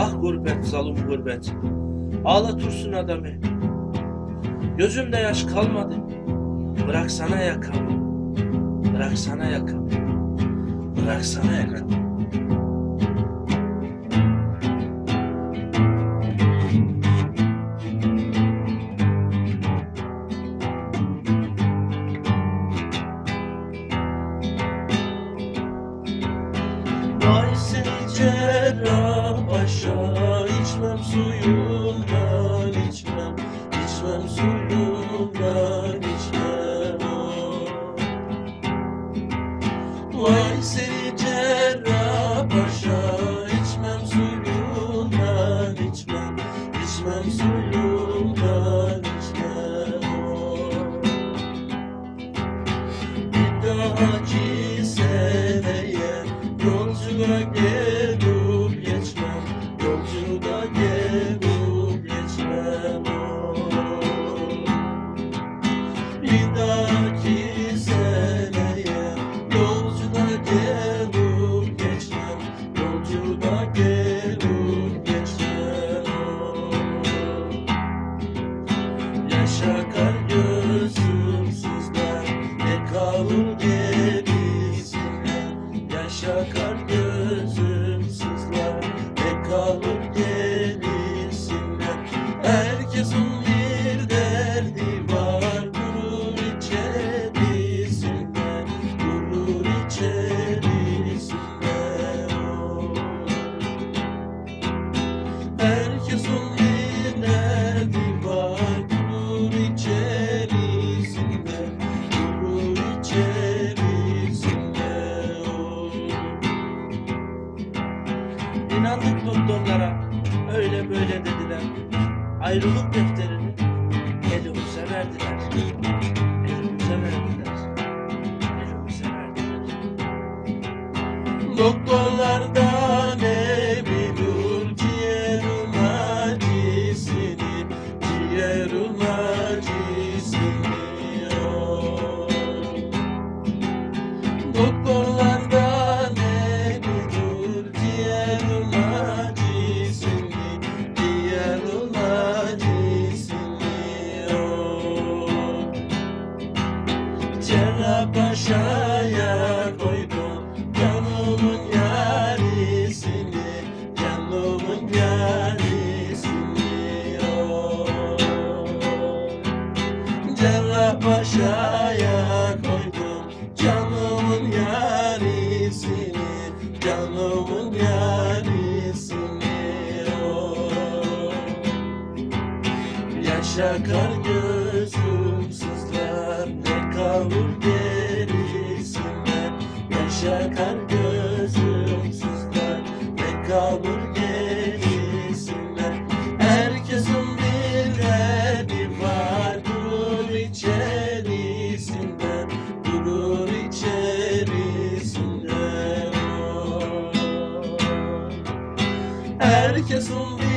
Ah gurbet, zalım gurbet. Ağlatürsün adamı. Gözümde yaş kalmadı. Bıraksana yakamı. Bıraksana yakamı. Bıraksana yakamı. Vay suyundan içmem içmem suyundan içmem oh. Vay seni cerrah başa içmem suyundan içmem içmem suyundan içmem oh. Bir dahaki seneye yolculuğa gelip İnandık doktorlara Öyle böyle dediler Ayrılık defterini Elimize verdiler Elimize verdiler Elimize verdiler Doktorlardan emin ciğerin acısını, ciğerin acısını oh. Cerrahpaşa'ya koydum canımın yarisini, canımın yarisini oh. Cerrahpaşa'ya koydum canımın yarisini, canımın yarisini oh. Yaşa kar gözüm sızlar ne kalır gerisinden Yaşa kar gözüm sızlar ne kalır gerisinden Herkesin bir derdi var durur içerisinden Durur içerisinde oh. Herkesin bir